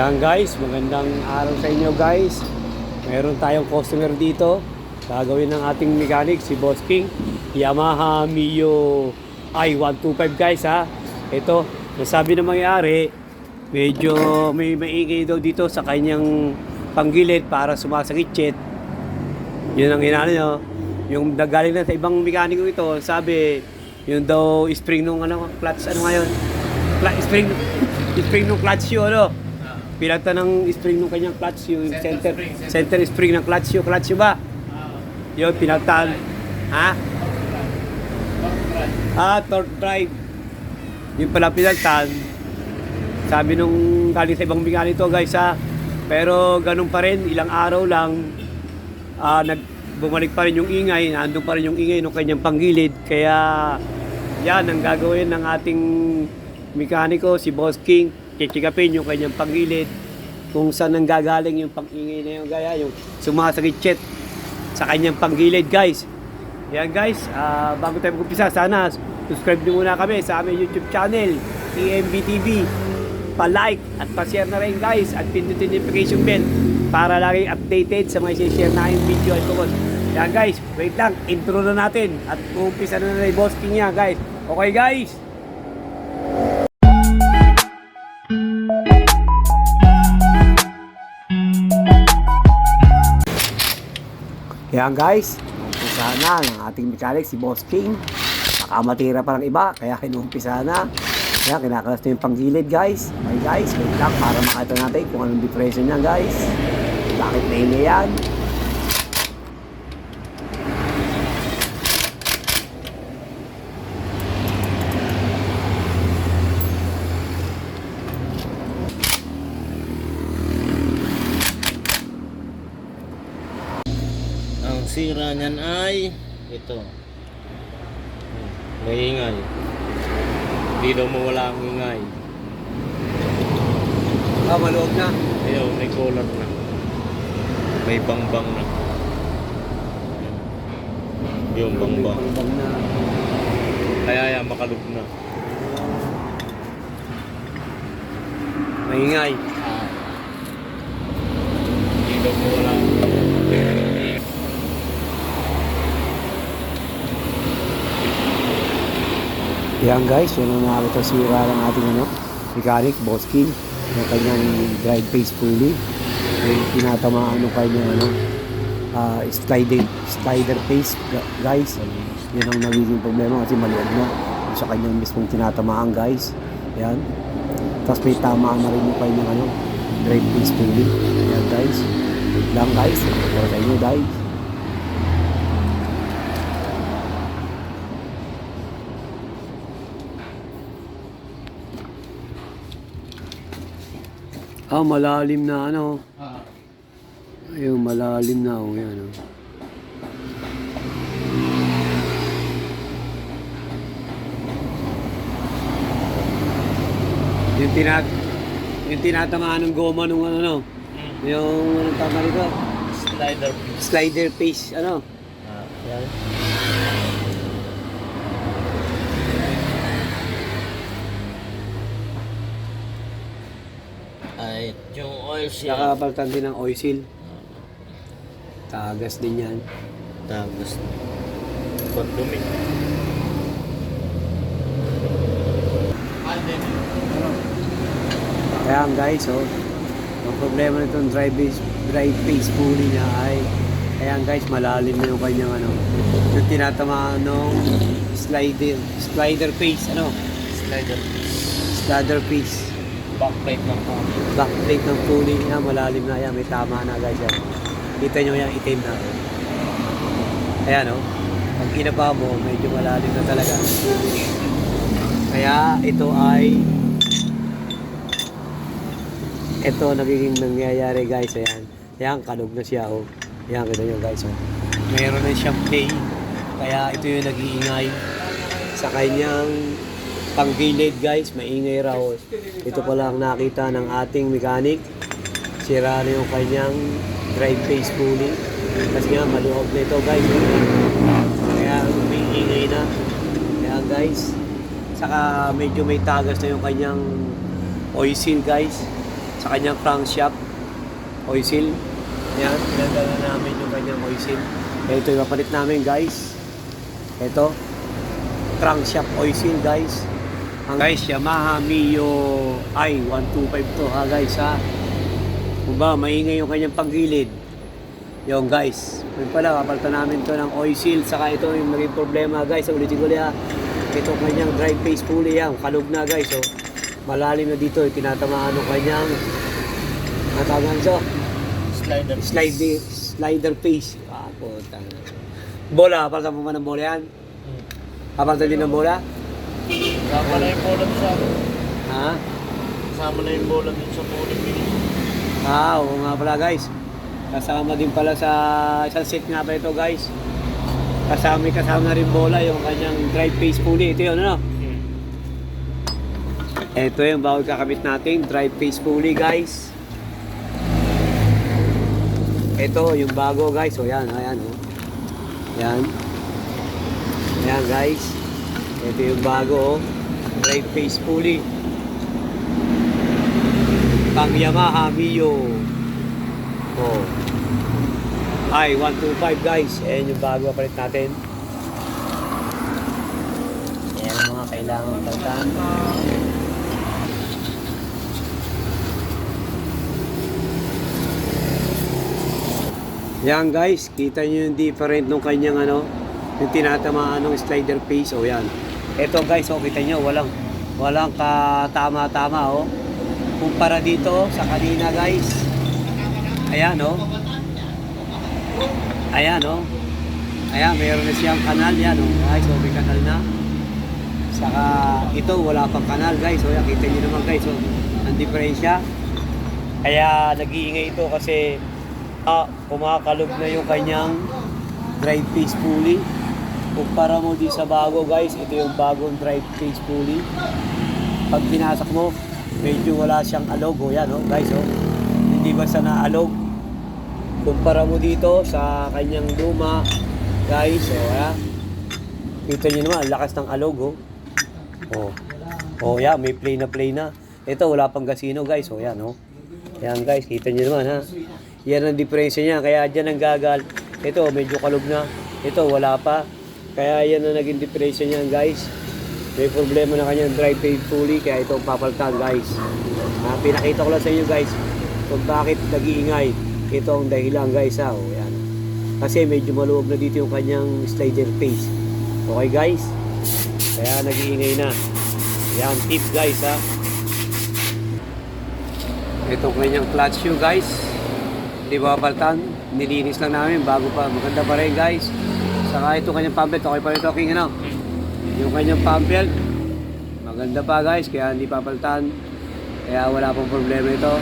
Yan guys, magandang araw sa inyo guys. Meron tayong customer dito. Gagawin ng ating mechanic, si Boss King. Yamaha Mio i125 guys ha. Ito, nasabi na mangyari, medyo may maingay daw dito sa kanyang panggilid para sumasakit Yun ang inano nyo. Yung nagaling na sa ibang mekaniko ito, sabi, yung daw spring nung ano, clutch, ano ngayon? Cla- spring, spring nung clutch yun, ano? Pilagta ng spring nung kanyang clutch yung center, center, spring ng clutch yung clutch ba? Yun, pinagtaan. Ha? Ah, torque drive. Yung pala pinagtaan. Sabi nung galing sa ibang mekaniko guys ha. Pero ganun pa rin, ilang araw lang, ah nag bumalik pa rin yung ingay, nandun pa rin yung ingay ng kanyang panggilid. Kaya yan ang gagawin ng ating mekaniko, si Boss King. Kikikapin yung kanyang panggilid. Kung saan nang gagaling yung pangingay na yung gaya, yung sumasakit sa kanyang panggilid guys. Yan guys, ah, bago tayo mag-umpisa, sana subscribe nyo muna kami sa aming YouTube channel, TMBTV. Pa-like at pa-share na rin guys at pindutin notification bell para lagi updated sa mga share na yung video at kumot. Yan guys, wait lang, intro na natin at umpisa na na yung boss king niya guys. Okay guys? Yan guys, umpisa na ng ating mechanic si Boss King. Nakamatira pa ng iba, kaya kinumpisa na. Kaya kinakalas na yung panggilid guys. Okay guys, wait lang para makita natin kung anong depression niya guys. Bakit nahingi yan? Sira niyan ay ito. May ingay. Hindi daw mawala ang ingay. Ah, maloob na. Ayaw, may collar na. May bangbang na. Yung bangbang. Pangbang na. Kaya yan, makalog na. Maingay. Hindi daw mawala ang ingay. Yan guys, yun ang nakakita sira ng ating ano, mechanic, Boss King. Yung kanyang drive face pulley. Yung tinatamaan ng kanyang ano, ah, slider, slider face gu- guys. Yan ang nagiging problema kasi maliit na sa kanyang mismong tinatamaan guys. Yan. Tapos may tamaan na rin yung kanyang ano, drive face pulley. Yan guys. Wait lang guys. Para sa guys. Ah, malalim na ano. Ayun, malalim na oh, yan oh. Yung tinat yung tinatamaan ng goma nung ano no. Yung anong tama nito? Slider piece. Slider face ano. Ah, yan. Ay, yung oil siya. Nakapalitan din ng oil seal. Tagas din yan. Tapos, pandumi. Kaya guys, oh, ang problema nitong drive face, drive face pulley niya ay kaya guys, malalim na yung kanyang ano, yung tinatamaan ng slider, slider face, ano, Slider slider face, Backplate ng pump. backplate ng pulley niya, malalim na yan, may tama na guys yan. Kita nyo yan, itim na. Ayan oh, pag inaba mo, medyo malalim na talaga. Kaya ito ay ito nagiging nangyayari guys ayan ayan kalog na siya oh ayan kita nyo guys oh mayroon na siyang play kaya ito yung nag-iingay sa kanyang panggilid guys. Maingay raw. Ito pala ang nakita ng ating mechanic. Sira na yung kanyang drive face pulley kasi nga maluwag na ito guys. Kaya may ingay na. Kaya guys saka medyo may tagas na yung kanyang oil seal guys. Sa kanyang crankshaft oil seal. Yan, pinadala namin yung kanyang oil seal. Ito yung mapalit namin guys. Ito, crankshaft oil seal guys. Ang guys, Yamaha Mio i 125 to ha guys ha. Kung ba, maingay yung kanyang paggilid. Yung guys, yun pala, kapalitan namin to ng oil seal. Saka ito yung naging problema guys. Ulitin ko liha. Ito kanyang drive face pulley yan. Kalog na guys. Oh. Malalim na dito. eh, Tinatamaan ng kanyang natagan so. Slider. Slide, slider face. Ah, puta. Bola, kapalitan mo ba ng bola yan? Hmm. Kapalitan din ng bola? Kasama na yung bola sa Ha? Kasama na yung bola dun sa tuling bilis. Ah, oo nga pala guys. Kasama din pala sa isang set nga pa ito guys. Kasama kasama na rin bola yung kanyang drive face pulley. Ito yun ano? Ito yung bago kakabit natin, drive face pulley guys. Ito yung bago guys. O yan, ayan o. Yan. Yan guys. Ito yung bago o. Drive face pulley. Pang Yamaha Mio. Oh. Ay, 125 guys. Ayan yung bago palit natin. Ayan ang mga kailangan palitan. Yan guys, kita nyo yung different nung kanyang ano, yung tinatamaan ng slider face. O yan. Ito guys, oh, kita nyo, walang, walang katama-tama oh. Kumpara dito sa kanina guys. Ayan oh. Ayan oh. Ayan, mayroon na siyang kanal yan oh. Guys, oh, may kanal na. Saka ito, wala pang kanal guys. Oh, yan, kita nyo naman guys oh. Ang diferensya. Kaya nag-iingay ito kasi ah, kumakalog na yung kanyang drive face pulley. Kumpara mo di sa bago guys, ito yung bagong drive face pulley. Pag pinasak mo, medyo wala siyang alog. O yan oh, guys oh. Hindi basta na alog. Kumpara mo dito sa kanyang luma, guys, oh, ha? Kita nyo naman, lakas ng alog, oh. Oh, oh yeah, may play na play na. Ito, wala pang gasino, guys, oh, yan, oh. Yan, guys, kita nyo naman, ha? Yan ang diferensya niya, kaya dyan ang gagal. Ito, medyo kalog na. Ito, wala pa. Kaya yan ang naging diferensya niya, guys. May problema na kanyang drive pay pulley, kaya ito ang papalitan, guys. Ah, pinakita ko lang sa inyo, guys, kung bakit nag-iingay. Ito ang dahilan, guys, ha? Oh, yan. Kasi medyo maluwag na dito yung kanyang slider face. Okay, guys? Kaya nag-iingay na. Yan, tip, guys, ha? Itong kanyang clutch shoe, guys. Hindi ba paltan? Nilinis lang namin bago pa. Maganda pa rin, guys. Saka itong kanyang pump belt. Okay pa rin talking, ano? Yung kanyang pump belt. Maganda pa, guys. Kaya hindi papaltan. Kaya wala pong problema ito.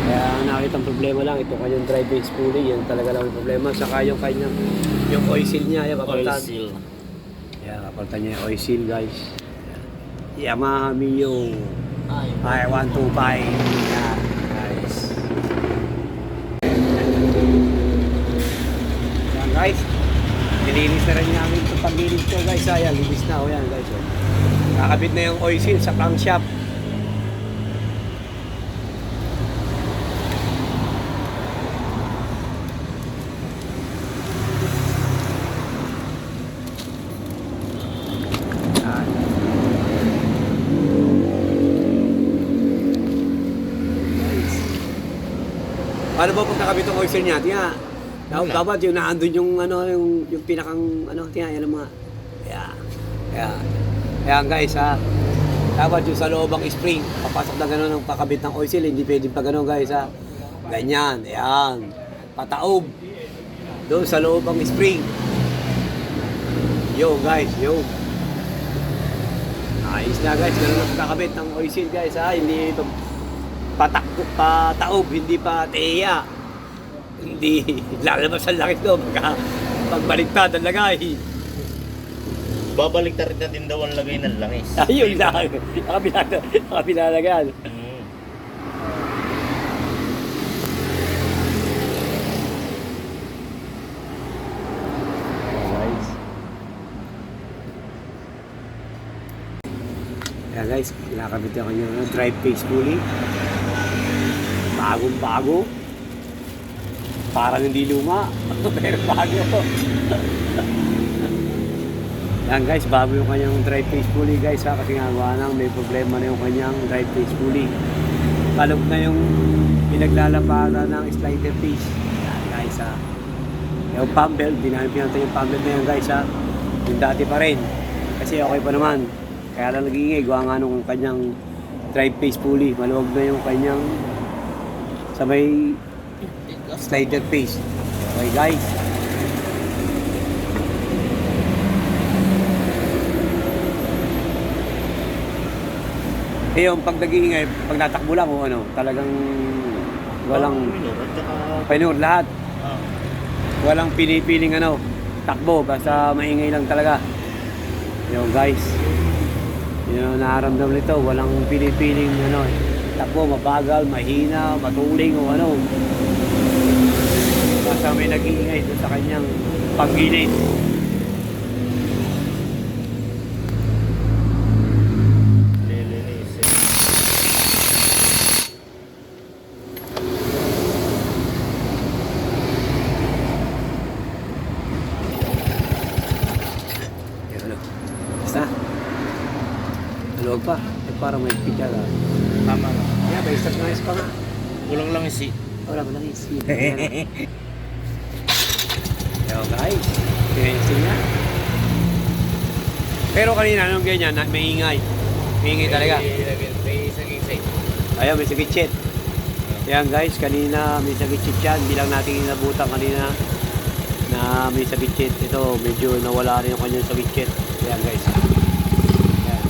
Kaya nakita ang problema lang, ito kanyang drive base pulley, yan talaga lang ang problema. Saka yung kanyang, yung oil seal niya, yan, Oil papalitan. seal. Yan, papalitan niya yung oil seal, guys. Yan. Yamaha Mio Ay. I-125. Yan, guys. Yan, guys. Nilinis na rin namin itong pagilid ko, guys. Ayan, linis na. O yan, guys. Oh. Kakabit na yung oil seal sa crankshaft. Paano ba pag nakabit ang oil seal niya? Tingnan. Dapat, Wala. dapat yung naandun yung ano yung yung pinakang ano tingnan yan ang mga yeah. Yeah. Ayan guys ha. Dapat yung sa loob ang spring, papasok na gano'n ng pakabit ng oil seal, hindi pwedeng pa gano'n guys ha. Ganyan, ayan. Pataob. Doon sa loob ang spring. Yo guys, yo. Ayos na guys, ganun ang kakabit ng oil seal guys ha. Hindi ito patak, pataob, hindi pa teya. Hindi lalabas ang langit doon pagka pagbaliktad ang lagay. Babalik na rin na din daw ang lagay ng langis. Ayun lang. Nakabila, nakabilalagan. Mm. Guys. Ayan guys, nakakabit ako yung drive face pulley. bagong bago. Parang hindi luma. Pero bago. Yan guys, bago yung kanyang drive face pulley guys ha. Kasi nga nang may problema na yung kanyang drive face pulley. Kalog na yung pinaglalapatan ng slider piece. Yan guys ha. Yung pump belt, di namin pinatay yung pump belt na yan guys ha. Yung dati pa rin. Kasi okay pa naman. Kaya lang nag-iingay, gawa nga nung kanyang drive face pulley. Maluwag na yung kanyang sa may slider face. Okay guys. Eh yung pag nag-iingay, pag natakbo lang o ano, talagang walang saka... pinur lahat. Ah, Walang pinipiling ano, takbo, basta maingay lang talaga. Yo guys, yun ang nararamdaman nito, walang pinipiling ano, takbo, mabagal, mahina, matuling o ano. Basta may nag-iingay doon sa kanyang panggilid. ano, basta. Maluwag pa, eh, parang may pika ka. Tama na. Yeah, may start na pa nga. Kulang lang isi. Wala mo lang isip. Yo guys, pinensin niya. Pero kanina nung ganyan, na- may ingay. May ingay talaga. May saging say. Ayan, may sagitsit. Ayan guys, kanina may sagitsit yan. Bilang natin inabutan kanina na may sagitsit. Ito, medyo nawala rin yung kanyang sagitsit. Ayan guys. Ayan.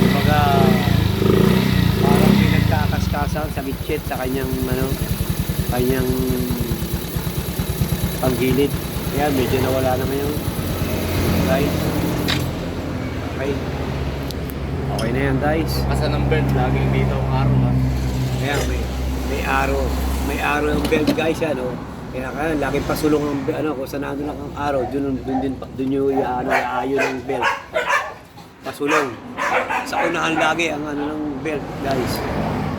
Kumbaga, parang may nagkakaskasan sa kanyang ano, kanyang panggilid. Ayan, medyo nawala naman yung guys. Okay. Okay na yan guys. Kasa ng belt, laging dito ang araw ha. Ayan, may, may araw. May araw yung belt guys yan, oh. Kaya kaya laging pasulong ang ano, kung saan ano lang ang araw, dun, dun din, dun yung ano, iayo ng belt. Pasulong. Sa unahan lagi ang ano ng belt guys.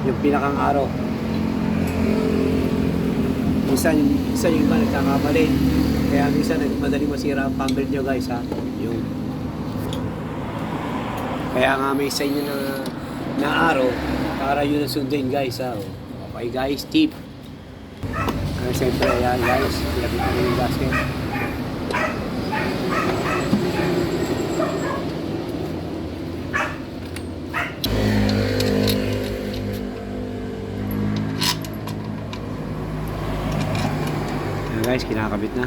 Yung pinakang araw. Minsan, minsan yung iba nagkakamali. Kaya minsan nagmadali masira ang pump belt nyo guys ha. Yung kaya nga may sa inyo na, na araw para yun ang sundin guys ha. Okay guys, tip. Siyempre, ayan guys, ko na yung gasket. Guys, kinakabit na.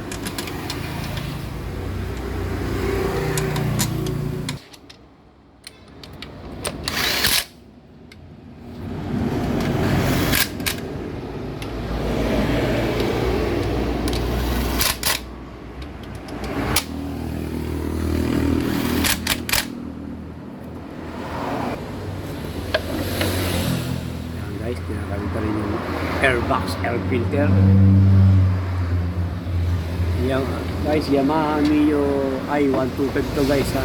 Guys, kinakabit pa rin yung airbox, air filter. Yung, guys, Yamaha Mio i125 to guys ha.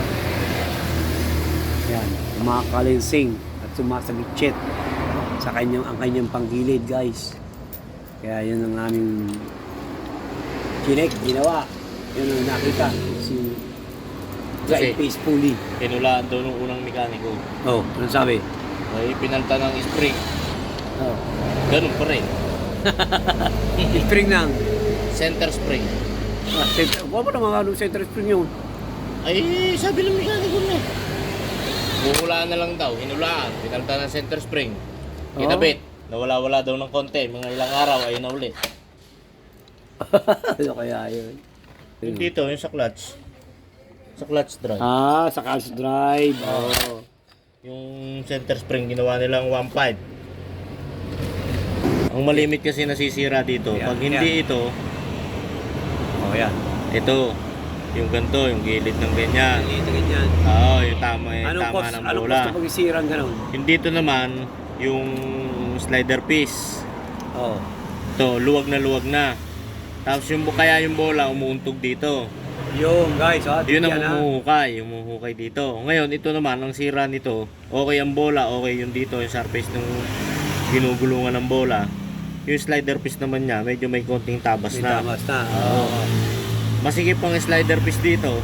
Yan, umakalinsing at sumasagitchit sa kanyang, ang kanyang panggilid guys. Kaya yun ang aming chinek, ginawa. Yun ang nakita. Si Kasi- Face Pulley. Pinulaan daw nung unang mekaniko. Oh, ano sabi? Ay, pinalta ng spring. Oh. Ganun pa rin. Spring ng Center spring. Ah, center, wala mo naman ano center spring yun. Ay, sabi ng mekaniko na. Buhulaan na lang daw, hinulaan, pinalta ng center spring. Oo. Kinabit, nawala-wala daw ng konti, mga ilang araw ay na ulit. ano kaya yun? Yung dito, yung sa clutch. Sa clutch drive. Ah, sa Cars Drive. Oh. Yung center spring, ginawa nilang 1.5. Ang malimit kasi nasisira dito. Pag hindi ito, Oh, yan. ito, yung ganto, yung gilid ng ganyan. Ito ganyan. Oo, yung tama, yung Anong tama cost, ng anong bola. cost pag isirang ganun? Yung dito naman, yung slider piece. Oh. To, luwag na luwag na. Tapos yung kaya yung bola umuuntog dito. Yung guys, ha? Yun ang ha? humuhukay, yung humuhukay dito. Ngayon, ito naman, ang sira nito, okay ang bola, okay yung dito, yung surface ng ginugulungan ng bola. Yung slider piece naman niya, medyo may konting tabas May na. tamas na. Oo. Oo. Masikip ang slider piece dito.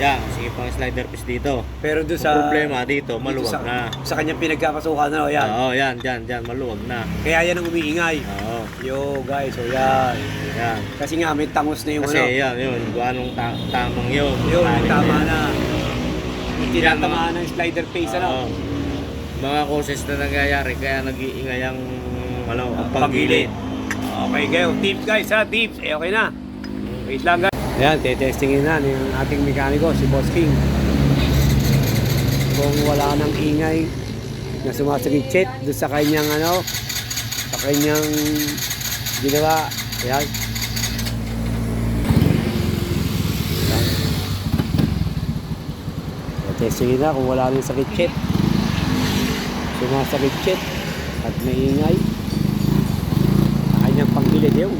Yan, masikip ang slider piece dito. Pero doon Ang sa... problema dito, dito maluwag sa, na. Sa kanyang pinagkakasukan na, o yan. Oo, yan, dyan, dyan, maluwag na. Kaya yan ang umiingay. Oo, Yo, guys, o yan. yan. Kasi nga, may tangos na yung Kasi ano. yan, yun, anong ta- tamang yun. Yun, tama na. Tinatamaan ng slider face, ano? Mga causes na nangyayari, kaya nag-iingay ang, ano, ang Pagilid. pagilid. Okay, kayo. Tips, guys, ha? Tips. Eh, okay na. Wait lang, guys. Ayan, tetestingin na yung ating mekaniko, si Boss King. Kung wala nang ingay na sumasagitsit doon sa kanyang ano, sa kanyang ginawa. Ayan. Tetestingin na kung wala nang sakit-chit. Sumasagitsit at maingay. Yun.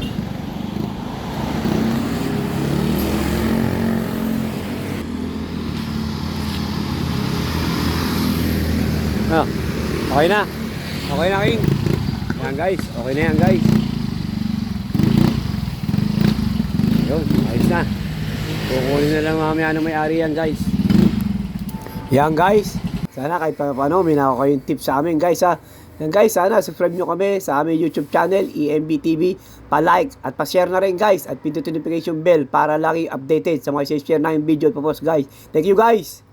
Ah, okay na. Okay na, King. Yan, guys. Okay na yan, guys. Yun, ayos na. Kukunin na lang mamaya ng may-ari yan, guys. Yan, guys. Sana kahit pa paano, may nakuha kayong tips sa amin, guys, ha. Yan, guys, sana subscribe nyo kami sa aming YouTube channel, EMB TV. Pa-like at pa-share na rin, guys. At pindutin notification bell para lagi updated sa mga share na yung video at post, guys. Thank you, guys.